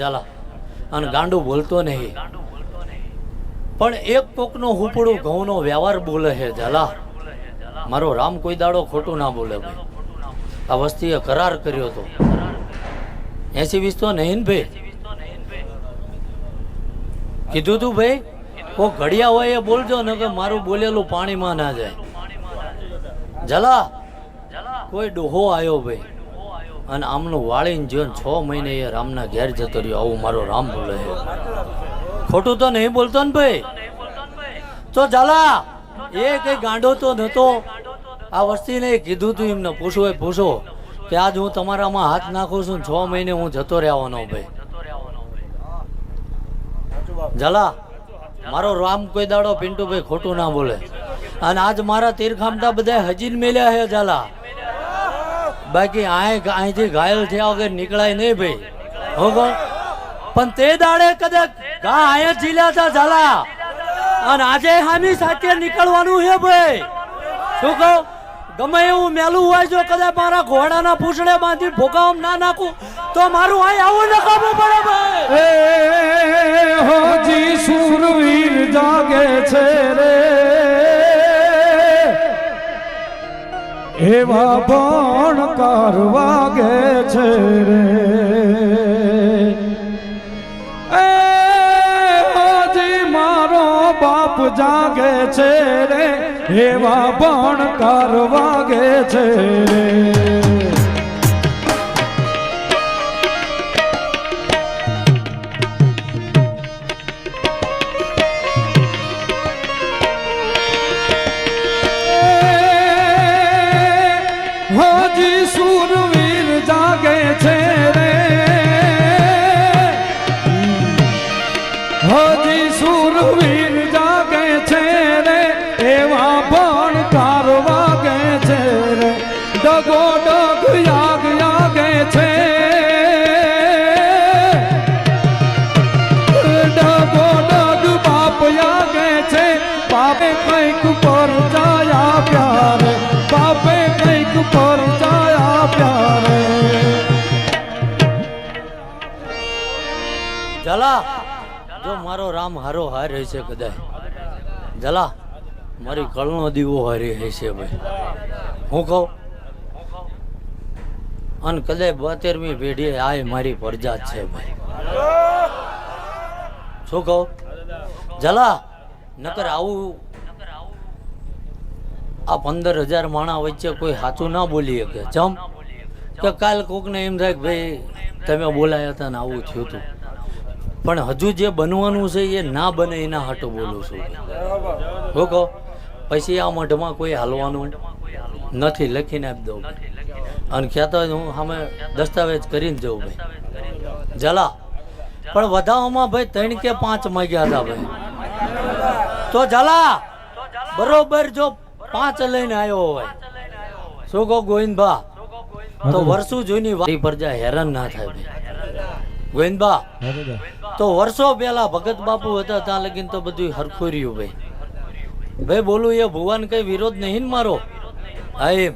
ઝાલા અને ગાંડું બોલતો નહીં. પણ એક કોકનો હુપડું ઘઉંનો વ્યવહાર બોલે છે ઝાલા. મારો રામ કોઈ દાડો ખોટું ના બોલે ભાઈ. આ વસ્તીએ કરાર કર્યો હતો એસી વીસ તો નહીં ને ભાઈ? કીધું તું ભાઈ? કોઈ ઘડિયા હોય એ બોલજો ને કે મારું બોલેલું પાણીમાં ના જાય. જલા કોઈ ડોહો આવ્યો ભાઈ? અને આમનું વાળીને જીવન છ મહિને એ રામના ઘેર જતો રહ્યો. આવું મારો રામ બોલે ખોટું તો નહીં બોલતો ને ભાઈ. તો ઝાલા એ કઈ ગાંડો તો નતો આ વસ્તીને કીધું તું એમને, પૂછો એ પૂછો કે આજ હું તમારામાં હાથ નાખું છું છ મહિને હું જતો રહેવાનો ભાઈ. ઝાલા, મારો રામ કોઈ દાડો પિન્ટુભાઈ ખોટું ના બોલે. અને આજ મારા તીરખામતા બધા હજી મેલ્યા છે ઝાલા. બાકી અહીંથી ઘાયલ થયા વગર નીકળાય નહીં ભાઈ. હો પણ તે દાડે કદાચ ગા આયા જીલ્યા હતા ઝાલા. અને આજે હામી સાથે નીકળવાનું છે ભાઈ. શું કહું? ગમે એવું મેલું હોય જો કદાચ મારા ઘોડાના પૂછડે બાંધી ભોગાવ ના નાખું, તો મારું અહીં આવું નકામું પડે ભાઈ. હોજી સુરવીર જાગે છે રે. એવા ભણકાર વાગે છે રે. મારો બાપ જાગે છે રે. એવા ભણકાર વાગે છે રે. જલા, જો મારો રામ હારો હાર હશે કદાચ જલા, મારી કળનો દીવો હારી હશે ભાઈ. હું કહું? અને કદાચ બોતેરમી પેઢી આ મારી પરજાત છે ભાઈ. શું કહું? જલા, નકર આવું આ પંદર હજાર માણા વચ્ચે કોઈ સાચું ના બોલી શકે. જમ કે કાલ કોકને એમ થાય કે ભાઈ, તમે બોલાયા હતા ને આવું થયું હતું. પણ હજુ જે બનવાનું છે એ ના બને એના હાટો બોલું છું. હું કહો. પછી આ મઢમાં કોઈ હાલવાનું નથી લખીને આપી દઉં. અને કહેતા હું સામે દસ્તાવેજ કરીને જઉં ભાઈ. જલા. પણ વધાવામાં ભાઈ ત્રણ કે પાંચ માગ્યા હતા ભાઈ. તો જલા. બરોબર જો પાંચ લઈને આવ્યો હોય. શું કહો ગોવિંદભા? તો વર્ષો જૂની વાત. પ્રજા હેરાન ના થાય ભાઈ. ગોવિંદભા. તો વર્ષો પહેલા ભગત બાપુ હતા, ત્યાં લગીન તો બધું હરખું રહ્યું ભાઈ. ભાઈ, બોલું, એ ભુવાન કઈ વિરોધ નહીં મારો? હા, એમ.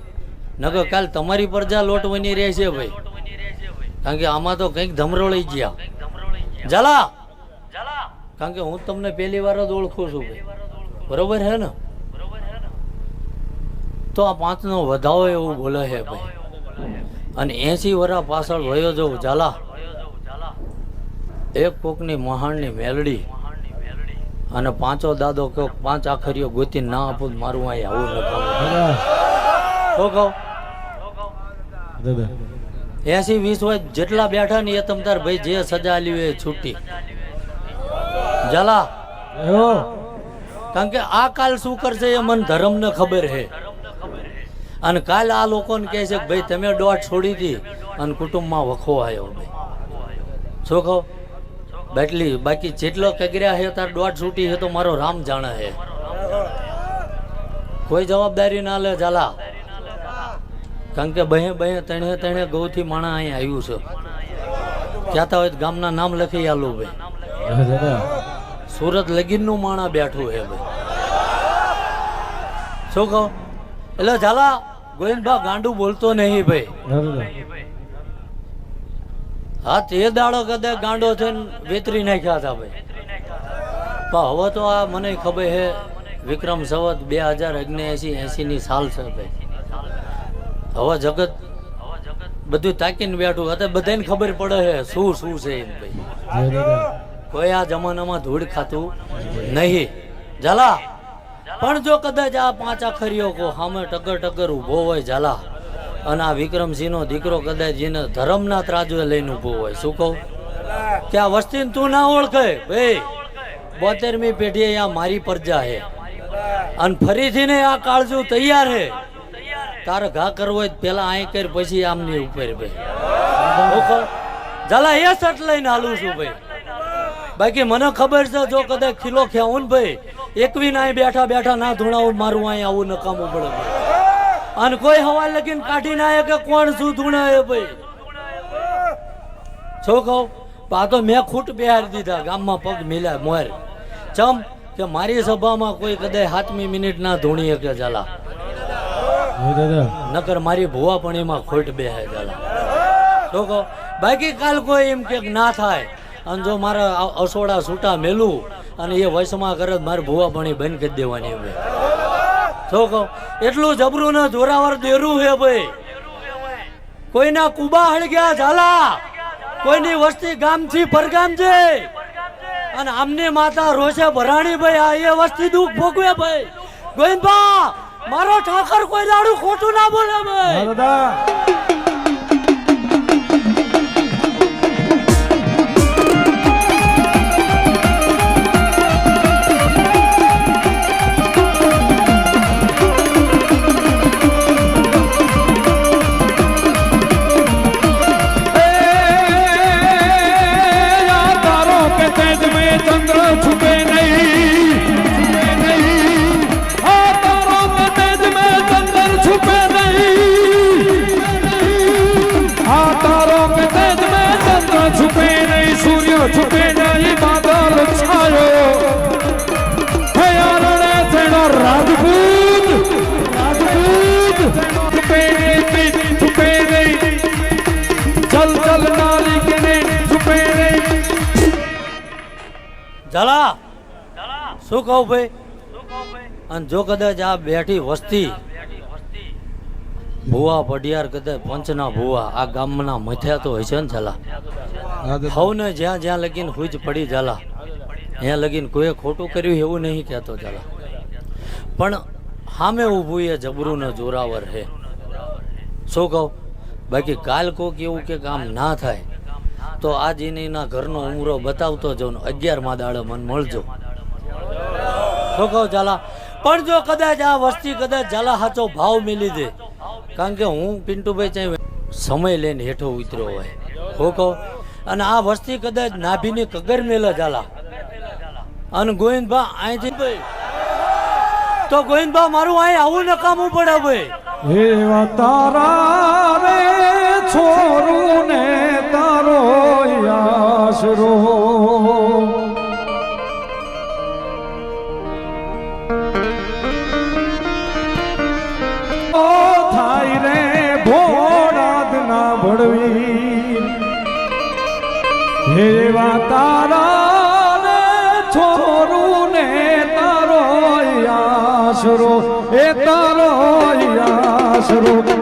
નકર કાલ તમારી પ્રજા લોટ બની રહે છે ભાઈ. કારણ કે આમાં તો કંઈક ધમરોળી ગયા. જલા કારણ કે હું તમને પહેલી વાર જ ઓળખું છું ભાઈ. બરોબર હે ને? તો આ પાંચનો વધાવો એવું બોલે છે ભાઈ. અને એસી વર્ષ પાછળ વયો જવું ઝાલા. એક કોકની મહાણની મેલડી અને પાંચો દાદો કહો પાંચ આખરીઓ ગોતી ના આપું મારું અહીં આવું કહો? એસી વીસ હોય જેટલા બેઠા ને એ તમ તાર ભાઈ જે સજા આલી એ છૂટી. જલા કારણ કે આ કાલ શું કરશે એ મને ધર્મને ખબર છે અને કાલ આ લોકોને કહે છે કે ભાઈ તમે દોટ છોડી હતી અને કુટુંબમાં વખો આવ્યો ભાઈ. શું કહો? બાટલી, બાકી જેટલો કગર્યા હે, તાર દોઢ છૂટી હે તો મારો રામ જાણે હે. કોઈ જવાબદારી ના લે, ઝાલા. કારણ કે બહે બહે, તણે તણે ગૌથી માણા અહીં આવ્યું છે. કહેતા હોય ગામના નામ લખી આલું ભાઈ. સુરત લગીનનું માણા બેઠું હે ભાઈ. શું કહો? એટલે ઝાલા, ગોવિંદભા ગાંડું બોલતો નહીં ભાઈ. હા તે દાડો કદાચ ગાંડો થઈને વેતરી નાખ્યા હતા ભાઈ. પણ હવે તો આ મને ખબર છે વિક્રમ સવત બે હજાર ઓગણએંસી એંસીની સાલ છે ભાઈ. હવે જગત બધું તાકીને બેઠું હતા બધાને ખબર પડે છે શું શું છે એમ ભાઈ. કોઈ આ જમાનામાં ધૂળ ખાતું નહીં. ઝાલા, પણ જો કદાચ આ પાંચ આખરીઓ કો સામે ટગર ટગર ઊભો હોય ઝાલા અને આ વિક્રમસિંહનો દીકરો કદાચ એને ધર્મના ત્રાજવે લઈને ઊભો હોય. શું કહું? કે આ વસ્તીને તું ના ઓળખે. ભાઈ, બોતેરમી પેઢીએ આ મારી પ્રજા હે. અને ફરીથી ને આ કાળજુ તૈયાર છે તારે ઘા કરવો હોય પેલા અહીં કર, પછી આમની ઉપર ભાઈ ઝાલા, એ સટ લઈને હાલું છું ભાઈ. બાકી મને ખબર છે, જો કદાચ ખીલો ખ્યાવું ને ભાઈ એકવી ના બેઠા બેઠા ના ધૂણાવું, મારું અહીં આવું નકામું પડે. ભાઈ. અને કોઈ હવા લગીને કાઢી ના કે કોણ શું ધૂણાય ભાઈ? છો કહું? આ તો મેં ખૂટ બેહારી દીધા, ગામમાં પગ મિલા મોર. ચમ કે મારી સભામાં કોઈ કદાચ સાતમી મિનિટ ના ધૂણી કે ચાલા નકર મારી ભુવા પણ એમાં ખોટ બેહે ચાલા શું કહો? બાકી કાલ કોઈ એમ કે ના થાય. અને જો મારા અસોડા છૂટા મેલું, અને એ વયસમાં કરે તો મારી ભુવા પણ બંધ કરી દેવાની હવે શું કહો, એટલું જબરું ને જોરાવર દેરું હે ભાઈ. કોઈના કુબા હળગ્યા ઝાલા. કોઈની વસ્તી ગામથી પરગામ છે અને આમની માતા રોષે ભરાણી ભાઈ, આ એ વસ્તી દુઃખ ભોગવે ભાઈ. ગોવિંદબા મારો ઠાકર કોઈ દાડું ખોટું ના બોલે ભાઈ. ઝાલા શું કહું ભાઈ? અને જો કદાચ આ બેઠી વસ્તી ભુવા પડિયાર કદાચ પંચના ભુવા આ ગામના મથ્યા તો હોય છે. ને જલા હવને જ્યાં જ્યાં લગીન હુજ પડી જલા ત્યાં લગીન કોઈએ ખોટું કર્યું એવું નહીં કહેતો જલા પણ સામે ઊભું એ જબરું ને જોરાવર હે. શું કહું? બાકી કાલ કોક એવું કે કામ ના થાય. તો આ જીનીના ઘરનો ઉમરો બતાવતો જાઉં અગિયાર દાડે મને મળજો. શું ઝાલા. પણ જો કદાચ આ વસ્તી કદાચ ઝાલા સાચો ભાવ મિલી દે, કારણ કે હું પિન્ટુભાઈ ચાહે સમય લઈને હેઠો ઉતર્યો હોય. હું અને આ વસ્તી કદાચ નાભીની કગર મેલે ઝાલા. અને ગોવિંદભા અહીંથી ભાઈ તો ગોવિંદભા, મારું અહીં આવું નકામું પડે ભાઈ તારા આશરો ઓ થાય રે ભોળાદ ના ભળવી. એવા તારા રે છોરું ને તારો આશરો, એ તારો આશરો.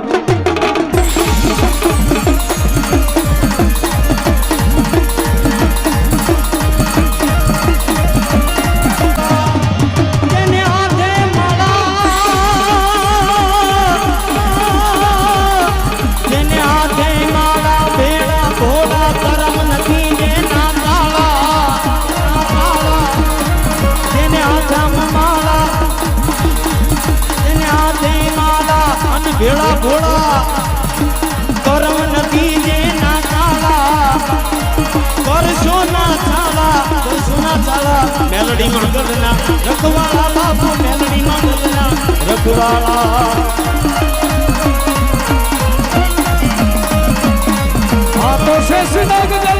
ભેળા, ભોળા, કરમ નથી જે ના કાળા કરશો ના ચાલા કરશો ના ચાલા મેલડી માં ગગના રખવાળા બાપુ, મેલડી માં રખવાળા. આ તો જલપતો કયો